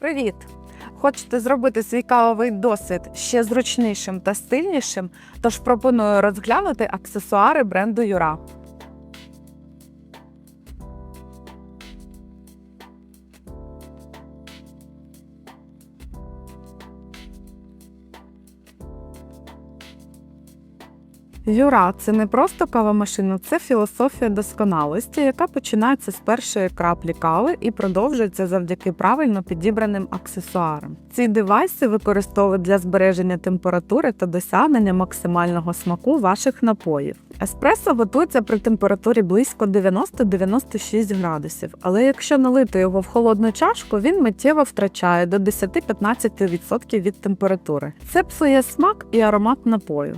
Привіт! Хочете зробити свій кавовий досвід ще зручнішим та стильнішим? Тож пропоную розглянути аксесуари бренду Юра. Юра це не просто кавомашина, це філософія досконалості, яка починається з першої краплі кави і продовжується завдяки правильно підібраним аксесуарам. Ці девайси використовують для збереження температури та досягнення максимального смаку ваших напоїв. Еспресо готується при температурі близько 90-96 градусів, але якщо налити його в холодну чашку, він миттєво втрачає до 10-15% від температури. Це псує смак і аромат напою.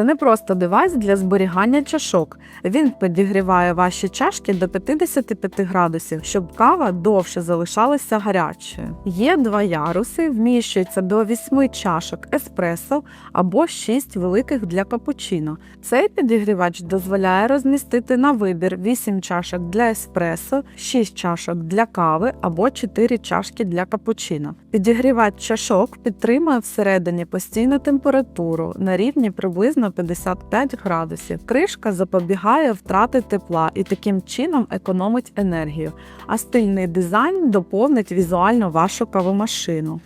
Це не просто девайс для зберігання чашок. Він підігріває ваші чашки до 55 градусів, щоб кава довше залишалася гарячою. Є два яруси, вміщуються до 8 чашок еспресо або 6 великих для капучино. Цей підігрівач дозволяє розмістити на вибір 8 чашок для еспресо, 6 чашок для кави або 4 чашки для капучино. Підігрівач чашок підтримує всередині постійну температуру на рівні приблизно 55 градусів. Кришка запобігає втрати тепла і таким чином економить енергію, а стильний дизайн доповнить візуально вашу кавомашину.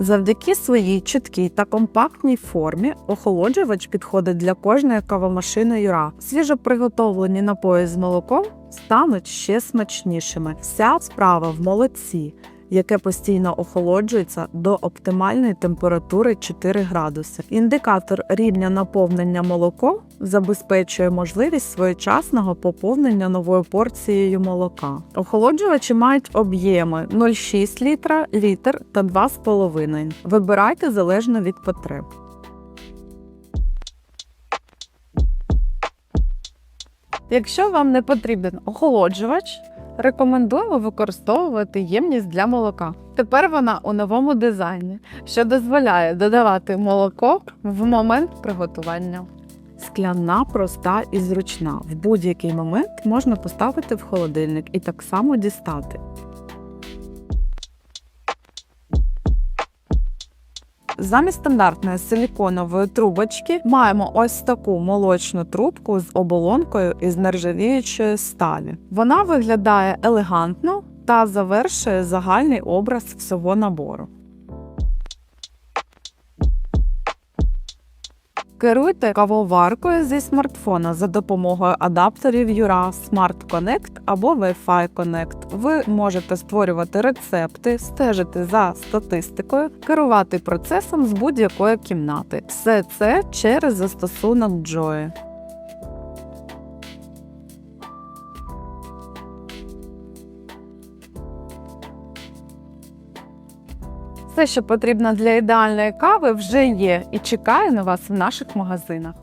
Завдяки своїй чіткій та компактній формі охолоджувач підходить для кожної кавомашини Юра. Свіжоприготовлені напої з молоком стануть ще смачнішими. Вся справа в молоці, яке постійно охолоджується до оптимальної температури 4 градуси. Індикатор рівня наповнення молоком забезпечує можливість своєчасного поповнення новою порцією молока. Охолоджувачі мають об'єми 0,6 літра, літр та 2,5. Вибирайте залежно від потреб. Якщо вам не потрібен охолоджувач, рекомендуємо використовувати ємність для молока. Тепер вона у новому дизайні, що дозволяє додавати молоко в момент приготування. Скляна, проста і зручна. В будь-який момент можна поставити в холодильник і так само дістати. Замість стандартної силіконової трубочки маємо ось таку молочну трубку з оболонкою із нержавіючої сталі. Вона виглядає елегантно та завершує загальний образ всього набору. Керуйте кавоваркою зі смартфона за допомогою адаптерів Юра Smart Connect або Wi-Fi Connect. Ви можете створювати рецепти, стежити за статистикою, керувати процесом з будь-якої кімнати. Все це через застосунок Joy. Все, що потрібно для ідеальної кави, вже є і чекає на вас в наших магазинах.